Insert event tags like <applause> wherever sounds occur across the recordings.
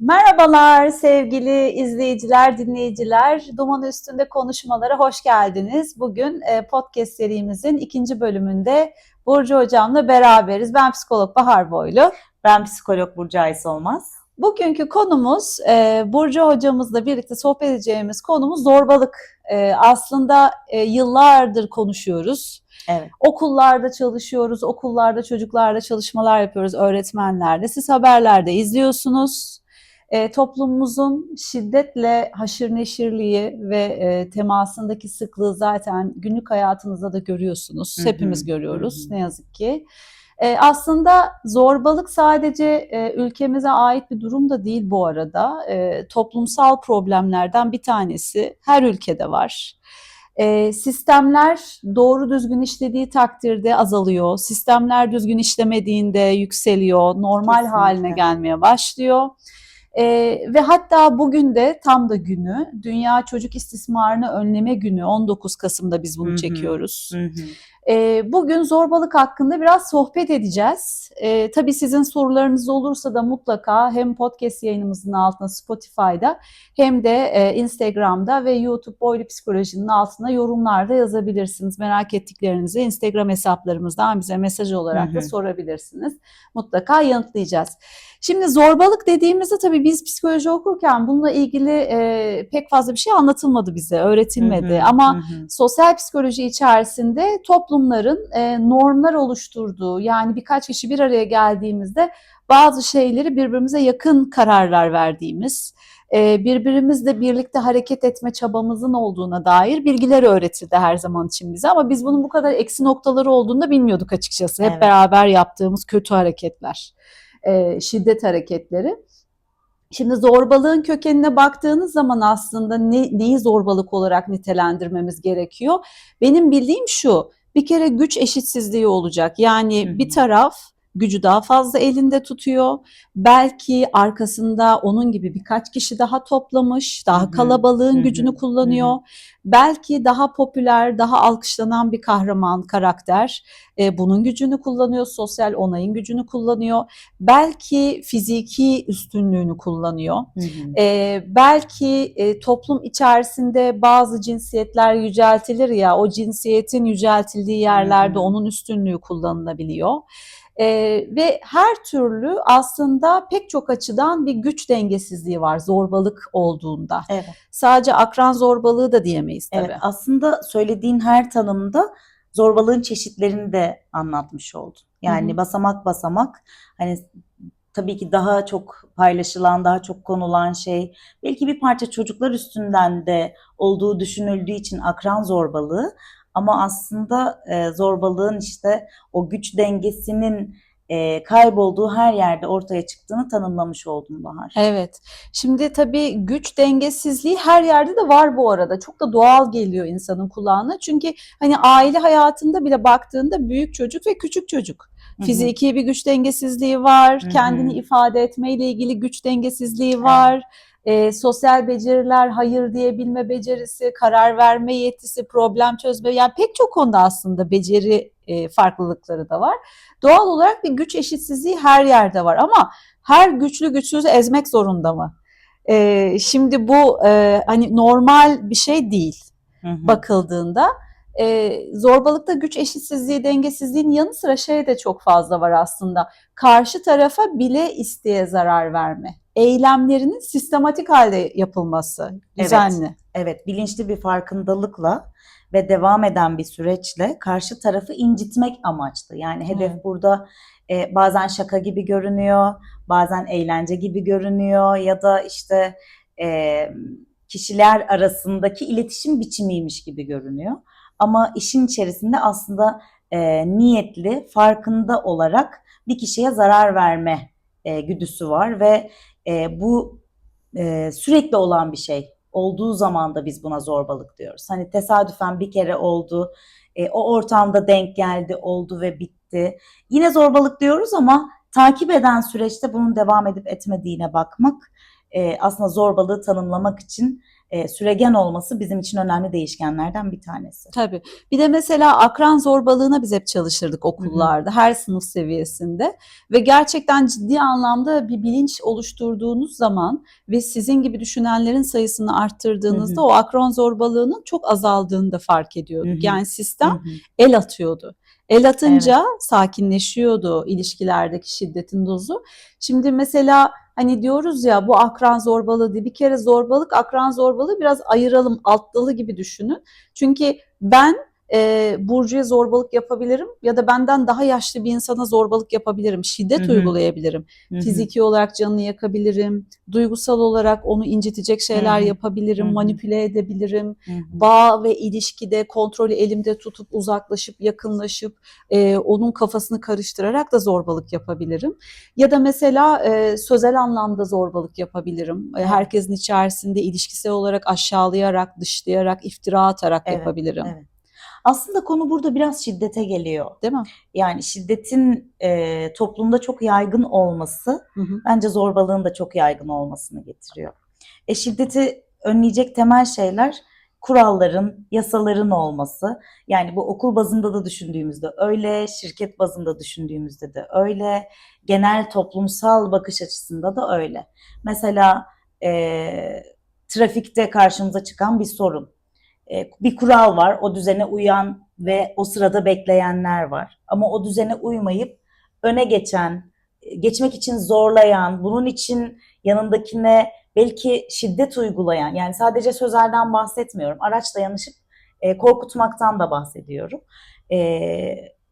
Merhabalar sevgili izleyiciler, dinleyiciler. Duman Üstünde Konuşmalara hoş geldiniz. Bugün e, podcast serimizin ikinci bölümünde Burcu Hocam'la beraberiz. Ben psikolog Bahar Boylu. Ben psikolog Burcu Ayıs Olmaz. Bugünkü konumuz e, Burcu Hocamızla birlikte sohbet edeceğimiz konumuz zorbalık. E, aslında e, yıllardır konuşuyoruz. Evet. Okullarda çalışıyoruz, okullarda çocuklarla çalışmalar yapıyoruz, öğretmenlerle. Siz haberlerde izliyorsunuz. E, toplumumuzun şiddetle haşır neşirliği ve e, temasındaki sıklığı zaten günlük hayatınızda da görüyorsunuz. Hı hı, Hepimiz görüyoruz hı hı. ne yazık ki. E, aslında zorbalık sadece e, ülkemize ait bir durum da değil bu arada. E, toplumsal problemlerden bir tanesi her ülkede var. E, sistemler doğru düzgün işlediği takdirde azalıyor. Sistemler düzgün işlemediğinde yükseliyor. Normal Kesinlikle. haline gelmeye başlıyor. E, ve hatta bugün de tam da günü Dünya Çocuk İstismarını Önleme Günü 19 Kasım'da biz bunu Hı hı. çekiyoruz. Hı hı. E, bugün zorbalık hakkında biraz sohbet edeceğiz. E, tabii sizin sorularınız olursa da mutlaka hem podcast yayınımızın altına Spotify'da hem de e, Instagram'da ve YouTube Boylu Psikoloji'nin altına yorumlarda yazabilirsiniz. Merak ettiklerinizi Instagram hesaplarımızdan bize mesaj olarak Hı da sorabilirsiniz. Mutlaka yanıtlayacağız. Şimdi zorbalık dediğimizde tabii biz psikoloji okurken bununla ilgili e, pek fazla bir şey anlatılmadı bize, öğretilmedi. Hı hı, Ama hı sosyal psikoloji içerisinde toplumların e, normlar oluşturduğu yani birkaç kişi bir araya geldiğimizde bazı şeyleri birbirimize yakın kararlar verdiğimiz, e, birbirimizle birlikte hareket etme çabamızın olduğuna dair bilgiler öğretildi her zaman için bize. Ama biz bunun bu kadar eksi noktaları olduğunu da bilmiyorduk açıkçası. Hep Evet. beraber yaptığımız kötü hareketler, e, şiddet hareketleri. Şimdi zorbalığın kökenine baktığınız zaman aslında ne, neyi zorbalık olarak nitelendirmemiz gerekiyor? Benim bildiğim şu, bir kere güç eşitsizliği olacak. Yani bir taraf gücü daha fazla elinde tutuyor. Belki arkasında onun gibi birkaç kişi daha toplamış, daha kalabalığın hı hı, gücünü kullanıyor. Belki daha popüler, daha alkışlanan bir kahraman karakter e, bunun gücünü kullanıyor, sosyal onayın gücünü kullanıyor. Belki fiziki üstünlüğünü kullanıyor. Hı hı. Ee, belki e, toplum içerisinde bazı cinsiyetler yüceltilir ya, o cinsiyetin yüceltildiği yerlerde Hı hı. onun üstünlüğü kullanılabiliyor. Ee, ve her türlü aslında pek çok açıdan bir güç dengesizliği var zorbalık olduğunda. Evet. Sadece akran zorbalığı da diyemeyiz tabii. Evet. Aslında söylediğin her tanımda zorbalığın çeşitlerini de anlatmış oldun. Yani Hı hı. basamak basamak hani tabii ki daha çok paylaşılan, daha çok konulan şey belki bir parça çocuklar üstünden de olduğu düşünüldüğü için akran zorbalığı ama aslında e, zorbalığın işte o güç dengesinin e, kaybolduğu her yerde ortaya çıktığını tanımlamış oldum Bahar. Evet. Şimdi tabii güç dengesizliği her yerde de var bu arada. Çok da doğal geliyor insanın kulağına. Çünkü hani aile hayatında bile baktığında büyük çocuk ve küçük çocuk. Fiziki bir güç dengesizliği var. Hı hı. Kendini ifade etmeyle ilgili güç dengesizliği var. Ee, sosyal beceriler, hayır diyebilme becerisi, karar verme yetisi, problem çözme yani pek çok konuda aslında beceri e, farklılıkları da var. Doğal olarak bir güç eşitsizliği her yerde var ama her güçlü güçsüzü ezmek zorunda mı? Ee, şimdi bu e, hani normal bir şey değil Hı hı. bakıldığında. E, zorbalıkta güç eşitsizliği, dengesizliğin yanı sıra şey de çok fazla var aslında. Karşı tarafa bile isteye zarar verme. Eylemlerinin sistematik halde yapılması, düzenli. Evet, bilinçli bir farkındalıkla ve devam eden bir süreçle karşı tarafı incitmek amaçlı. Yani hedef Evet. burada e, bazen şaka gibi görünüyor, bazen eğlence gibi görünüyor ya da işte e, kişiler arasındaki iletişim biçimiymiş gibi görünüyor. Ama işin içerisinde aslında e, niyetli, farkında olarak bir kişiye zarar verme e, güdüsü var ve e, bu e, sürekli olan bir şey olduğu zaman da biz buna zorbalık diyoruz. Hani tesadüfen bir kere oldu, e, o ortamda denk geldi, oldu ve bitti. Yine zorbalık diyoruz ama takip eden süreçte bunun devam edip etmediğine bakmak e, aslında zorbalığı tanımlamak için e, süregen olması bizim için önemli değişkenlerden bir tanesi. Tabii. Bir de mesela akran zorbalığına biz hep çalışırdık okullarda, her sınıf seviyesinde ve gerçekten ciddi anlamda bir bilinç oluşturduğunuz zaman ve sizin gibi düşünenlerin sayısını arttırdığınızda Hı hı. o akran zorbalığının çok azaldığını da fark ediyorduk. Hı hı. Yani sistem Hı hı. el atıyordu. El atınca sakinleşiyordu ilişkilerdeki şiddetin dozu. Şimdi mesela hani diyoruz ya bu akran zorbalığı diye bir kere zorbalık akran zorbalığı biraz ayıralım alt dalı gibi düşünün. Çünkü ben e, Burcu'ya zorbalık yapabilirim ya da benden daha yaşlı bir insana zorbalık yapabilirim, şiddet Hı hı. uygulayabilirim. Hı hı. Fiziki olarak canını yakabilirim, duygusal olarak onu incitecek şeyler Hı hı. yapabilirim, Hı hı. manipüle edebilirim Hı hı. bağ ve ilişkide kontrolü elimde tutup uzaklaşıp yakınlaşıp e, onun kafasını karıştırarak da zorbalık yapabilirim. Ya da mesela e, sözel anlamda zorbalık yapabilirim. E, herkesin içerisinde ilişkisel olarak aşağılayarak, dışlayarak, iftira atarak Evet, yapabilirim. evet. Aslında konu burada biraz şiddete geliyor. Değil mi? Yani şiddetin e, toplumda çok yaygın olması Hı hı. bence zorbalığın da çok yaygın olmasını getiriyor. E, şiddeti önleyecek temel şeyler kuralların, yasaların olması. Yani bu okul bazında da düşündüğümüzde öyle, şirket bazında düşündüğümüzde de öyle, genel toplumsal bakış açısında da öyle. Mesela e, trafikte karşımıza çıkan bir sorun. E, bir kural var, o düzene uyan ve o sırada bekleyenler var. Ama o düzene uymayıp öne geçen, geçmek için zorlayan, bunun için yanındakine belki şiddet uygulayan, yani sadece sözelden bahsetmiyorum, araçla yanışıp e, korkutmaktan da bahsediyorum. E,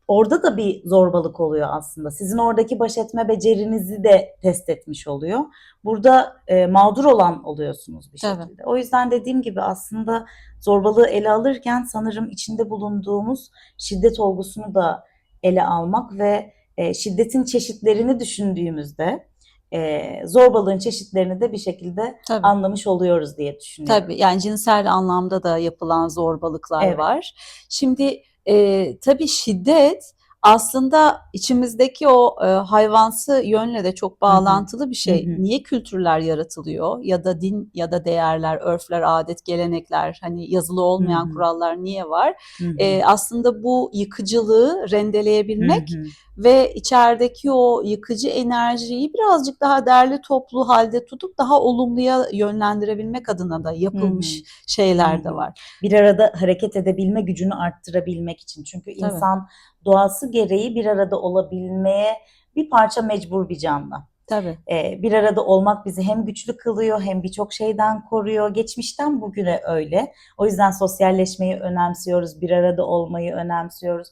orada da bir zorbalık oluyor aslında. Sizin oradaki baş etme becerinizi de test etmiş oluyor. Burada e, mağdur olan oluyorsunuz bir şekilde. O yüzden dediğim gibi aslında zorbalığı ele alırken sanırım içinde bulunduğumuz şiddet olgusunu da ele almak ve e, şiddetin çeşitlerini düşündüğümüzde e, zorbalığın çeşitlerini de bir şekilde Tabii. anlamış oluyoruz diye düşünüyorum. Tabii yani cinsel anlamda da yapılan zorbalıklar Evet. var. Şimdi e, tabii şiddet aslında içimizdeki o e, hayvansı yönle de çok bağlantılı bir şey. Hı hı. Niye kültürler yaratılıyor ya da din ya da değerler, örfler, adet, gelenekler hani yazılı olmayan Hı hı. kurallar niye var? Hı hı. E, aslında bu yıkıcılığı rendeleyebilmek Hı hı. Ve içerideki o yıkıcı enerjiyi birazcık daha derli toplu halde tutup daha olumluya yönlendirebilmek adına da yapılmış Hı hı. şeyler Hı de var. bir arada hareket edebilme gücünü arttırabilmek için. Çünkü Tabii. insan doğası gereği bir arada olabilmeye bir parça mecbur bir canlı. Tabii. Ee, bir arada olmak bizi hem güçlü kılıyor hem birçok şeyden koruyor. Geçmişten bugüne öyle. O yüzden sosyalleşmeyi önemsiyoruz, bir arada olmayı önemsiyoruz.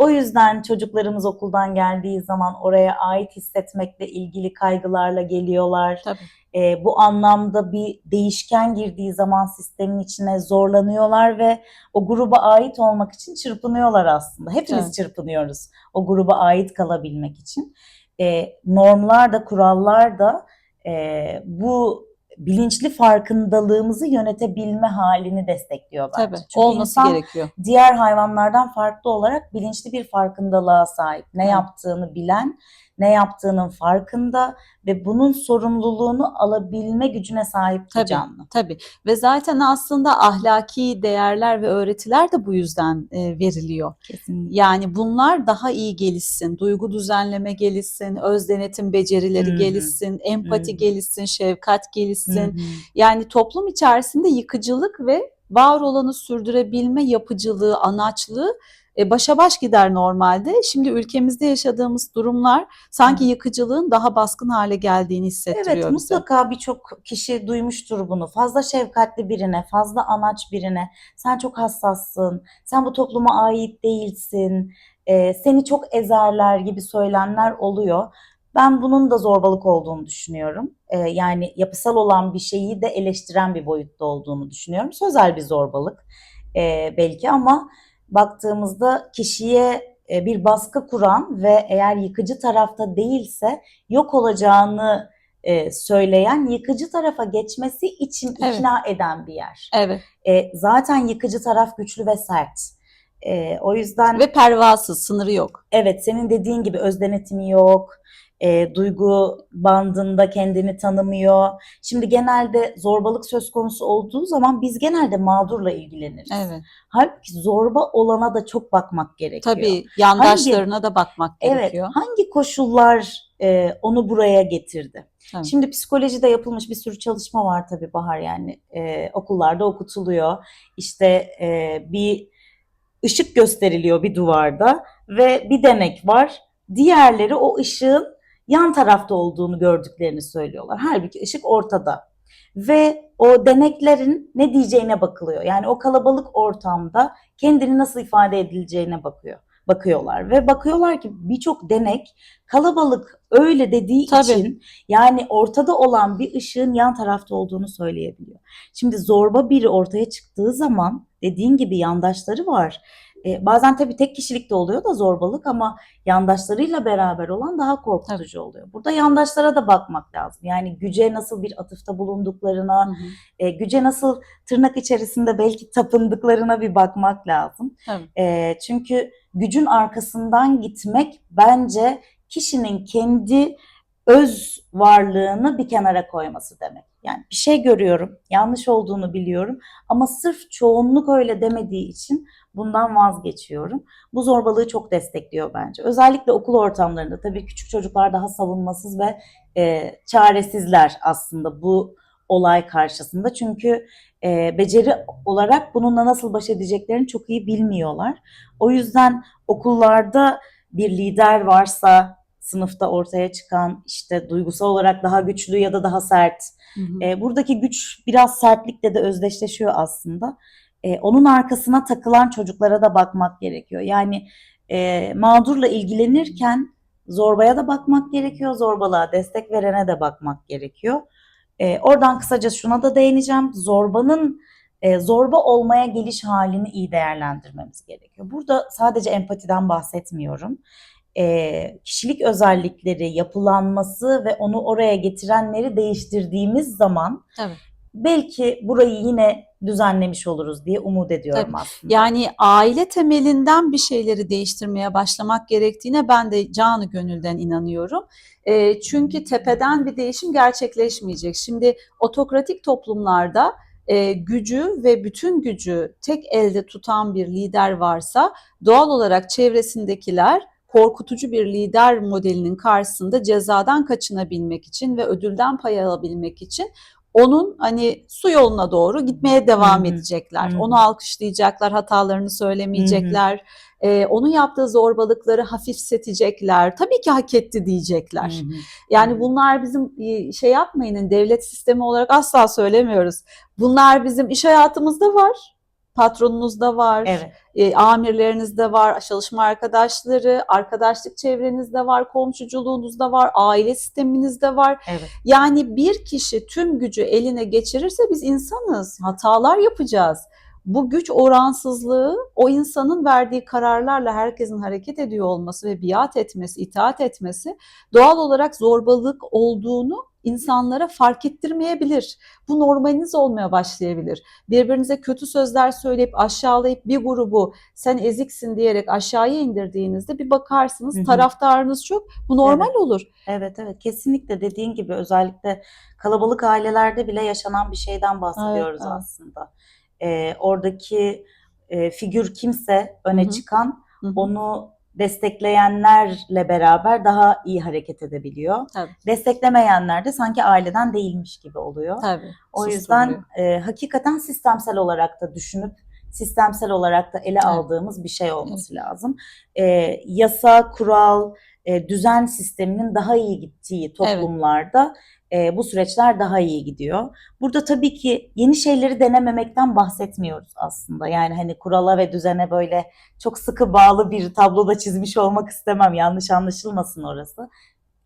O yüzden çocuklarımız okuldan geldiği zaman oraya ait hissetmekle ilgili kaygılarla geliyorlar. Tabii. Ee, bu anlamda bir değişken girdiği zaman sistemin içine zorlanıyorlar ve o gruba ait olmak için çırpınıyorlar aslında. Hepimiz Evet. çırpınıyoruz o gruba ait kalabilmek için. Ee, normlar da kurallar da e, bu bilinçli farkındalığımızı yönetebilme halini destekliyor bence. Tabii. Çünkü Olması insan gerekiyor. diğer hayvanlardan farklı olarak bilinçli bir farkındalığa sahip. Ne Evet. yaptığını bilen, ne yaptığının farkında ve bunun sorumluluğunu alabilme gücüne sahip bir Tabii. canlı. Tabii ve zaten aslında ahlaki değerler ve öğretiler de bu yüzden e, veriliyor. Kesinlikle. Yani bunlar daha iyi gelişsin, duygu düzenleme gelişsin, öz denetim becerileri Hı hı. gelişsin, empati Hı hı. gelişsin, şefkat gelişsin. hı. Yani toplum içerisinde yıkıcılık ve var olanı sürdürebilme yapıcılığı, anaçlığı e, başa baş gider normalde. Şimdi ülkemizde yaşadığımız durumlar sanki yıkıcılığın daha baskın hale geldiğini hissettiriyor Evet, bize. mutlaka birçok kişi duymuştur bunu. Fazla şefkatli birine, fazla anaç birine, sen çok hassassın, sen bu topluma ait değilsin, e, seni çok ezerler gibi söylemler oluyor. Ben bunun da zorbalık olduğunu düşünüyorum. E, yani yapısal olan bir şeyi de eleştiren bir boyutta olduğunu düşünüyorum. Sözel bir zorbalık e, belki ama baktığımızda kişiye e, bir baskı kuran ve eğer yıkıcı tarafta değilse yok olacağını e, söyleyen, yıkıcı tarafa geçmesi için Evet. ikna eden bir yer. Evet E, zaten yıkıcı taraf güçlü ve sert. E, o yüzden ve pervasız, sınırı yok. evet senin dediğin gibi öz denetimi yok, e, duygu bandında kendini tanımıyor. Şimdi genelde zorbalık söz konusu olduğu zaman biz genelde mağdurla ilgileniriz. Evet. Halbuki zorba olana da çok bakmak gerekiyor. Tabii yandaşlarına da bakmak Evet, gerekiyor. hangi koşullar e, onu buraya getirdi? Tabii. Şimdi psikolojide yapılmış bir sürü çalışma var tabii Bahar yani e, okullarda okutuluyor. İşte e, bir ışık gösteriliyor bir duvarda ve bir denek var. Diğerleri o ışığın yan tarafta olduğunu gördüklerini söylüyorlar. Halbuki ışık ortada. Ve o deneklerin ne diyeceğine bakılıyor. Yani o kalabalık ortamda kendini nasıl ifade edileceğine bakıyor. Bakıyorlar ve bakıyorlar ki birçok denek kalabalık öyle dediği Tabii. için yani ortada olan bir ışığın yan tarafta olduğunu söyleyebiliyor. Şimdi zorba biri ortaya çıktığı zaman dediğin gibi yandaşları var. E, bazen tabii tek kişilikte oluyor da zorbalık ama yandaşlarıyla beraber olan daha korkutucu oluyor. Burada yandaşlara da bakmak lazım. Yani güce nasıl bir atıfta bulunduklarına, Hı hı. e, güce nasıl tırnak içerisinde belki tapındıklarına bir bakmak lazım. Tabii. E, çünkü gücün arkasından gitmek bence kişinin kendi öz varlığını bir kenara koyması demek. Yani bir şey görüyorum, yanlış olduğunu biliyorum ama sırf çoğunluk öyle demediği için bundan vazgeçiyorum. Bu zorbalığı çok destekliyor bence. Özellikle okul ortamlarında tabii küçük çocuklar daha savunmasız ve e, çaresizler aslında bu olay karşısında. Çünkü e, beceri olarak bununla nasıl baş edeceklerini çok iyi bilmiyorlar. O yüzden okullarda bir lider varsa sınıfta ortaya çıkan işte duygusal olarak daha güçlü ya da daha sert. Hı hı. E, buradaki güç biraz sertlikle de özdeşleşiyor aslında. E, onun arkasına takılan çocuklara da bakmak gerekiyor. Yani e, mağdurla ilgilenirken zorbaya da bakmak gerekiyor, zorbalığa destek verene de bakmak gerekiyor. E, oradan kısaca şuna da değineceğim. Zorbanın e, zorba olmaya geliş halini iyi değerlendirmemiz gerekiyor. Burada sadece empatiden bahsetmiyorum. E, kişilik özellikleri, yapılanması ve onu oraya getirenleri değiştirdiğimiz zaman Tabii. belki burayı yine düzenlemiş oluruz diye umut ediyorum Tabii. aslında. Yani aile temelinden bir şeyleri değiştirmeye başlamak gerektiğine ben de canı gönülden inanıyorum. E, çünkü tepeden bir değişim gerçekleşmeyecek. Şimdi otokratik toplumlarda e, gücü ve bütün gücü tek elde tutan bir lider varsa doğal olarak çevresindekiler korkutucu bir lider modelinin karşısında cezadan kaçınabilmek için ve ödülden pay alabilmek için onun hani su yoluna doğru gitmeye devam Hı hı. edecekler. Hı hı. Onu alkışlayacaklar, hatalarını söylemeyecekler. Ee, onun yaptığı zorbalıkları hafifletecekler. Tabii ki hak etti diyecekler. Hı hı. Yani Hı. bunlar bizim e, şey yapmayın devlet sistemi olarak asla söylemiyoruz. Bunlar bizim iş hayatımızda var. Patronunuzda var, Evet. e, amirlerinizde var, çalışma arkadaşları, arkadaşlık çevrenizde var, komşuculuğunuzda var, aile sisteminizde var. Evet. Yani bir kişi tüm gücü eline geçirirse biz insanız, hatalar yapacağız. Bu güç oransızlığı o insanın verdiği kararlarla herkesin hareket ediyor olması ve biat etmesi, itaat etmesi doğal olarak zorbalık olduğunu insanlara fark ettirmeyebilir. Bu normaliniz olmaya başlayabilir. Birbirinize kötü sözler söyleyip aşağılayıp bir grubu sen eziksin diyerek aşağıya indirdiğinizde bir bakarsınız Hı hı. taraftarınız çok. Bu normal olur. Evet evet kesinlikle dediğin gibi özellikle kalabalık ailelerde bile yaşanan bir şeyden bahsediyoruz evet. aslında. Ee, oradaki e, figür kimse öne Hı hı. çıkan Hı hı. onu destekleyenlerle beraber daha iyi hareket edebiliyor. Tabii. Desteklemeyenler de sanki aileden değilmiş gibi oluyor. Tabii. O susturuluyor. yüzden e, hakikaten sistemsel olarak da düşünüp sistemsel olarak da ele aldığımız bir şey olması lazım. E, yasa, kural, e, düzen sisteminin daha iyi gittiği toplumlarda e, bu süreçler daha iyi gidiyor. Burada tabii ki yeni şeyleri denememekten bahsetmiyoruz aslında. Yani hani kurala ve düzene böyle çok sıkı bağlı bir tabloda çizmiş olmak istemem. Yanlış anlaşılmasın orası.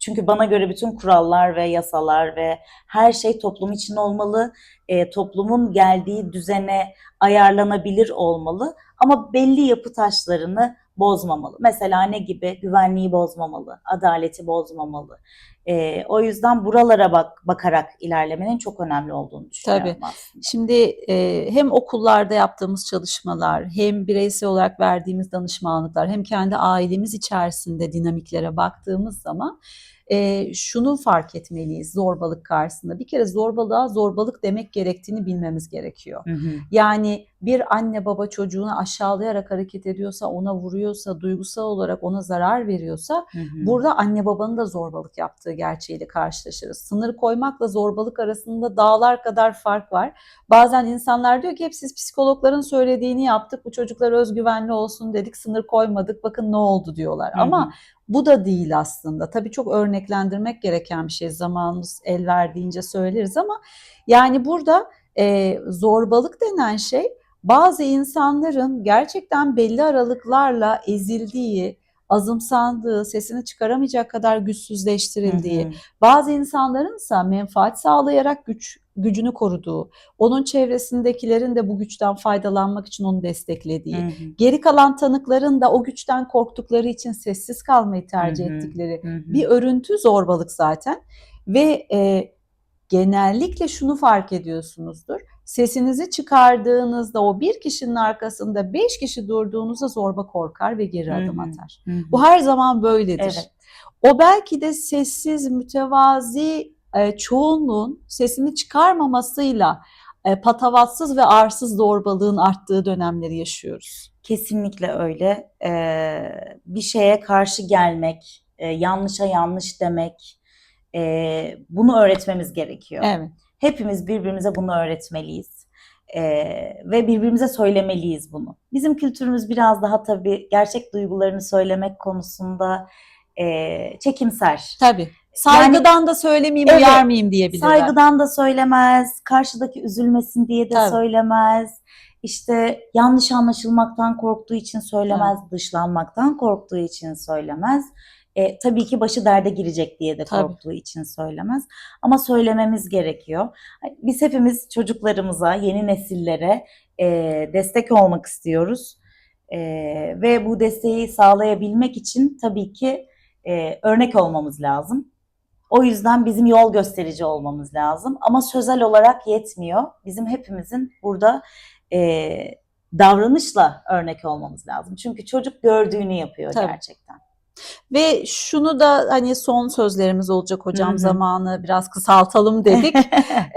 Çünkü bana göre bütün kurallar ve yasalar ve her şey toplum için olmalı. E, toplumun geldiği düzene ayarlanabilir olmalı. Ama belli yapı taşlarını bozmamalı. Mesela ne gibi? Güvenliği bozmamalı, adaleti bozmamalı. E, o yüzden buralara bak bakarak ilerlemenin çok önemli olduğunu düşünüyorum Tabii. aslında. Şimdi e, hem okullarda yaptığımız çalışmalar, hem bireysel olarak verdiğimiz danışmanlıklar, hem kendi ailemiz içerisinde dinamiklere baktığımız zaman e, şunu fark etmeliyiz zorbalık karşısında. Bir kere zorbalığa zorbalık demek gerektiğini bilmemiz gerekiyor. Hı hı. Yani bir anne baba çocuğunu aşağılayarak hareket ediyorsa, ona vuruyorsa, duygusal olarak ona zarar veriyorsa Hı hı. burada anne babanın da zorbalık yaptığı gerçeğiyle karşılaşırız. Sınır koymakla zorbalık arasında dağlar kadar fark var. Bazen insanlar diyor ki hep siz psikologların söylediğini yaptık, bu çocuklar özgüvenli olsun dedik, sınır koymadık, bakın ne oldu diyorlar. Hı hı. Ama bu da değil aslında. Tabii çok örneklendirmek gereken bir şey. Zamanımız el verdiğince söyleriz ama yani burada e, zorbalık denen şey bazı insanların gerçekten belli aralıklarla ezildiği, azımsandığı, sesini çıkaramayacak kadar güçsüzleştirildiği, Hı hı. bazı insanların ise menfaat sağlayarak güç gücünü koruduğu, onun çevresindekilerin de bu güçten faydalanmak için onu desteklediği, Hı hı. geri kalan tanıkların da o güçten korktukları için sessiz kalmayı tercih Hı hı. ettikleri Hı hı. bir örüntü zorbalık zaten ve e, genellikle şunu fark ediyorsunuzdur. Sesinizi çıkardığınızda o bir kişinin arkasında beş kişi durduğunuzda zorba korkar ve geri adım atar. Hı hı. Bu her zaman böyledir. Evet. O belki de sessiz, mütevazi e, çoğunluğun sesini çıkarmamasıyla e, patavatsız ve arsız zorbalığın arttığı dönemleri yaşıyoruz. Kesinlikle öyle. Ee, bir şeye karşı gelmek, e, yanlışa yanlış demek, e, bunu öğretmemiz gerekiyor. Evet. Hepimiz birbirimize bunu öğretmeliyiz. Ee, ve birbirimize söylemeliyiz bunu. Bizim kültürümüz biraz daha tabii gerçek duygularını söylemek konusunda e, çekimser. Tabii. Saygıdan da söylemeyeyim, Evet, uyar mıyım diyebilirler. Saygıdan da söylemez, karşıdaki üzülmesin diye de Tabii. söylemez. İşte yanlış anlaşılmaktan korktuğu için söylemez, dışlanmaktan korktuğu için söylemez. E, tabii ki başı derde girecek diye de Tabii. korktuğu için söylemez. Ama söylememiz gerekiyor. Biz hepimiz çocuklarımıza, yeni nesillere e, destek olmak istiyoruz. E, ve bu desteği sağlayabilmek için tabii ki e, örnek olmamız lazım. O yüzden bizim yol gösterici olmamız lazım. Ama sözel olarak yetmiyor. Bizim hepimizin burada e, davranışla örnek olmamız lazım. Çünkü çocuk gördüğünü yapıyor Tabii. gerçekten. Ve şunu da hani son sözlerimiz olacak hocam Hı hı. zamanı biraz kısaltalım dedik. <laughs>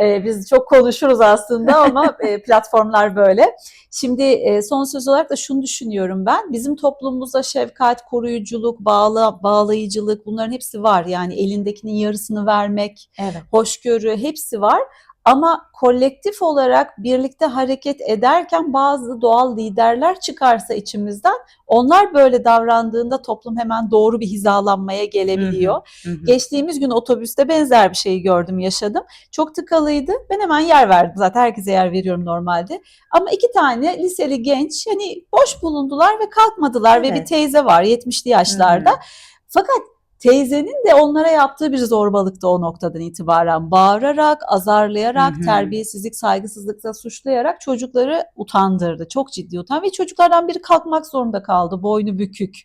Ee, biz çok konuşuruz aslında ama e, platformlar böyle. Şimdi e, son söz olarak da şunu düşünüyorum ben. Bizim toplumumuzda şefkat, koruyuculuk, bağlı, bağlayıcılık bunların hepsi var. Yani elindekinin yarısını vermek, evet. hoşgörü hepsi var. Ama kolektif olarak birlikte hareket ederken bazı doğal liderler çıkarsa içimizden onlar böyle davrandığında toplum hemen doğru bir hizalanmaya gelebiliyor. Hı hı. Geçtiğimiz gün otobüste benzer bir şeyi gördüm, yaşadım. Çok tıkalıydı. Ben hemen yer verdim. Zaten herkese yer veriyorum normalde. Ama iki tane liseli genç hani boş bulundular ve kalkmadılar ve bir Evet. teyze var 70'li yaşlarda. Hı hı. Fakat teyzenin de onlara yaptığı bir zorbalıkta o noktadan itibaren bağırarak, azarlayarak, Hı hı. terbiyesizlik, saygısızlıkla suçlayarak çocukları utandırdı. Çok ciddi utan ve çocuklardan biri kalkmak zorunda kaldı. Boynu bükük.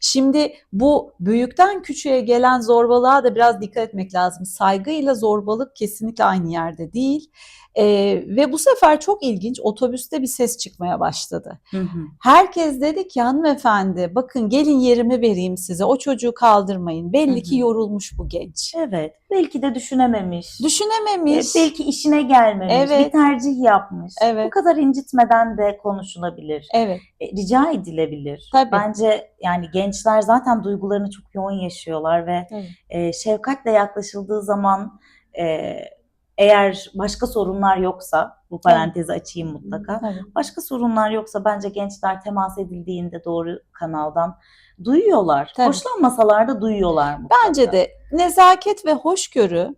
Şimdi bu büyükten küçüğe gelen zorbalığa da biraz dikkat etmek lazım. Saygıyla zorbalık kesinlikle aynı yerde değil. Ee, ve bu sefer çok ilginç otobüste bir ses çıkmaya başladı. Hı hı. Herkes dedi ki hanımefendi bakın gelin yerimi vereyim size o çocuğu kaldırmayın. Belli Hı ki yorulmuş bu genç. Evet. Belki de düşünememiş. Düşünememiş. E, belki işine gelmemiş. Evet. Bir tercih yapmış. Evet. Bu kadar incitmeden de konuşulabilir. Evet E, rica edilebilir. Tabii. Bence yani gençler zaten duygularını çok yoğun yaşıyorlar ve Evet. e, şefkatle yaklaşıldığı zaman e, eğer başka sorunlar yoksa bu parantezi açayım mutlaka. Tabii. Başka sorunlar yoksa bence gençler temas edildiğinde doğru kanaldan duyuyorlar. Tabii. Hoşlanmasalar da duyuyorlar mutlaka. Bence de nezaket ve hoşgörü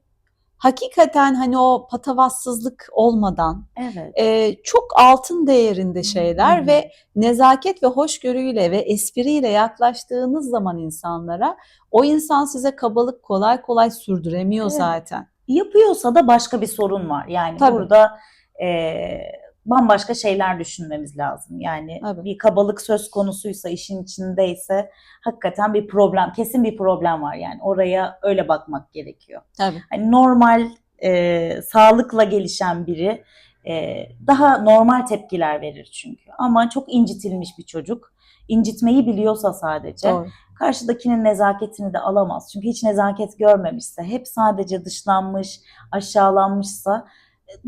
hakikaten hani o patavatsızlık olmadan Evet. e, çok altın değerinde şeyler Hı hı. ve nezaket ve hoşgörüyle ve espriyle yaklaştığınız zaman insanlara o insan size kabalık kolay kolay sürdüremiyor Evet. zaten. Yapıyorsa da başka bir sorun var. Yani Tabii. burada e, bambaşka şeyler düşünmemiz lazım. Yani Tabii. bir kabalık söz konusuysa, işin içindeyse hakikaten bir problem, kesin bir problem var. Yani oraya öyle bakmak gerekiyor. Tabii. Hani normal, e, sağlıkla gelişen biri e, daha normal tepkiler verir çünkü. Ama çok incitilmiş bir çocuk, incitmeyi biliyorsa sadece, Doğru. karşıdakinin nezaketini de alamaz. Çünkü hiç nezaket görmemişse, hep sadece dışlanmış, aşağılanmışsa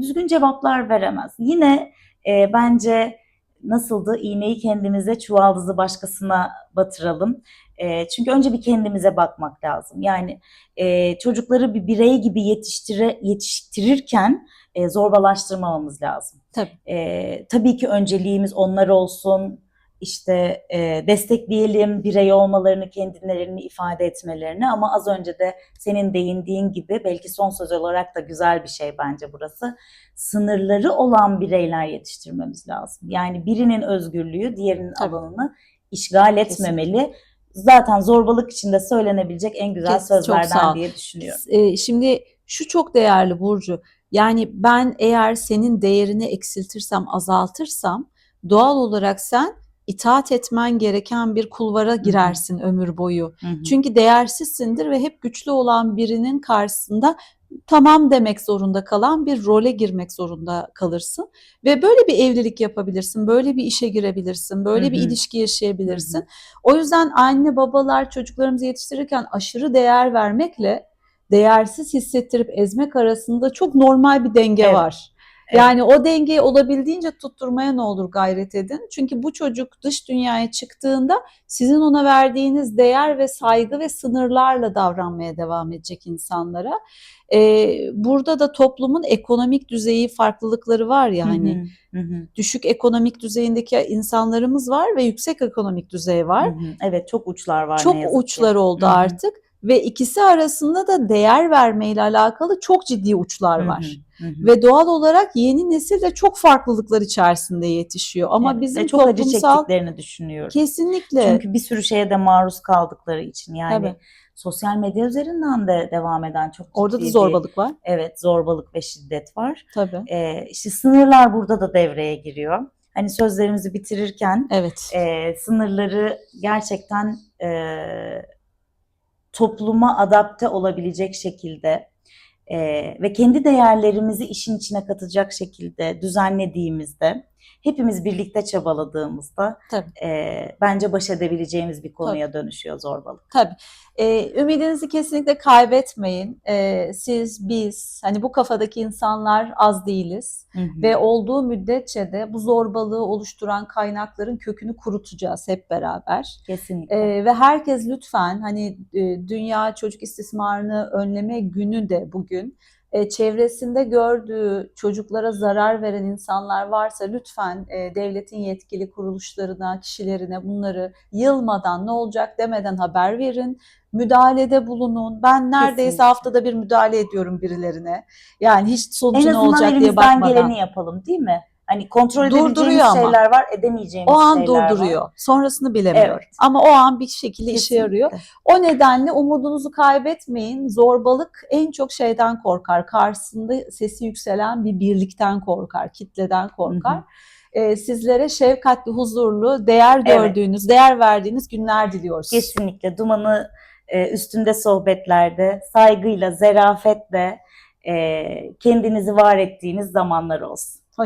düzgün cevaplar veremez. Yine e, bence nasıldı? İğneyi kendimize, çuvaldızı başkasına batıralım. E, çünkü önce bir kendimize bakmak lazım. Yani e, çocukları bir birey gibi yetiştire, yetiştirirken e, zorbalaştırmamamız lazım. Tabii. E, tabii ki önceliğimiz onlar olsun. İşte e, destekleyelim birey olmalarını, kendilerini ifade etmelerini ama az önce de senin değindiğin gibi belki son söz olarak da güzel bir şey bence burası. Sınırları olan bireyler yetiştirmemiz lazım. Yani birinin özgürlüğü diğerinin Tabii. alanını işgal etmemeli. Zaten zorbalık içinde söylenebilecek en güzel Kes- çok sağ ol. sözlerden diye düşünüyorum. E, şimdi şu çok değerli Burcu. Yani ben eğer senin değerini eksiltirsem, azaltırsam doğal olarak sen itaat etmen gereken bir kulvara girersin ömür boyu. Hı hı. Çünkü değersizsindir ve hep güçlü olan birinin karşısında tamam demek zorunda kalan bir role girmek zorunda kalırsın. Ve böyle bir evlilik yapabilirsin, böyle bir işe girebilirsin, böyle Hı bir ilişki yaşayabilirsin. O yüzden anne babalar çocuklarımızı yetiştirirken aşırı değer vermekle değersiz hissettirip ezmek arasında çok normal bir denge Evet. var. Evet. Yani o dengeyi olabildiğince tutturmaya ne olur gayret edin. Çünkü bu çocuk dış dünyaya çıktığında sizin ona verdiğiniz değer ve saygı ve sınırlarla davranmaya devam edecek insanlara. Ee, burada da toplumun ekonomik düzeyi farklılıkları var ya hani Hı hı, hı hı, düşük ekonomik düzeyindeki insanlarımız var ve yüksek ekonomik düzey var. hı hı. Evet çok uçlar var Çok ne yazık ki. uçlar oldu Hı hı. artık ve ikisi arasında da değer vermeyle alakalı çok ciddi uçlar Hı hı, var. hı hı. Ve doğal olarak yeni nesil de çok farklılıklar içerisinde yetişiyor. Ama Evet, bizim çok acı toplumsal çektiklerini düşünüyorum. kesinlikle Çünkü bir sürü şeye de maruz kaldıkları için yani Tabii. sosyal medya üzerinden de devam eden çok ciddi orada da bir- zorbalık var. evet zorbalık ve şiddet var. Tabii. Ee, işte sınırlar burada da devreye giriyor. Hani sözlerimizi bitirirken Evet. e, sınırları gerçekten e, topluma adapte olabilecek şekilde e, ve kendi değerlerimizi işin içine katacak şekilde düzenlediğimizde, hepimiz birlikte çabaladığımızda Tabii. e, bence baş edebileceğimiz bir konuya dönüşüyor zorbalık. Tabii. Ee, ümidinizi kesinlikle kaybetmeyin. Ee, siz, biz, hani bu kafadaki insanlar az değiliz. Hı hı. Ve olduğu müddetçe de bu zorbalığı oluşturan kaynakların kökünü kurutacağız hep beraber. Kesinlikle. Ee, ve herkes lütfen hani e, Dünya Çocuk İstismarını Önleme Günü de bugün e, çevresinde gördüğü çocuklara zarar veren insanlar varsa lütfen e, devletin yetkili kuruluşlarına, kişilerine bunları yılmadan ne olacak demeden haber verin. Müdahalede bulunun. Ben neredeyse Kesinlikle. haftada bir müdahale ediyorum birilerine. Yani hiç en sonucu ne azından olacak diye elimizden bakmadan. geleni yapalım değil mi? Hani kontrol edebileceğimiz Durduruyor ama. şeyler var, edemeyeceğimiz O an şeyler var. durduruyor. Sonrasını bilemiyor. Evet. Ama o an bir şekilde işe Kesinlikle. yarıyor. O nedenle umudunuzu kaybetmeyin. Zorbalık en çok şeyden korkar. Karşısında sesi yükselen bir birlikten korkar, kitleden korkar. Hı hı. Ee, sizlere şefkatli, huzurlu, değer Evet. gördüğünüz, değer verdiğiniz günler diliyoruz. Kesinlikle dumanı e, üstünde sohbetlerde saygıyla, zarafetle e, kendinizi var ettiğiniz zamanlar olsun.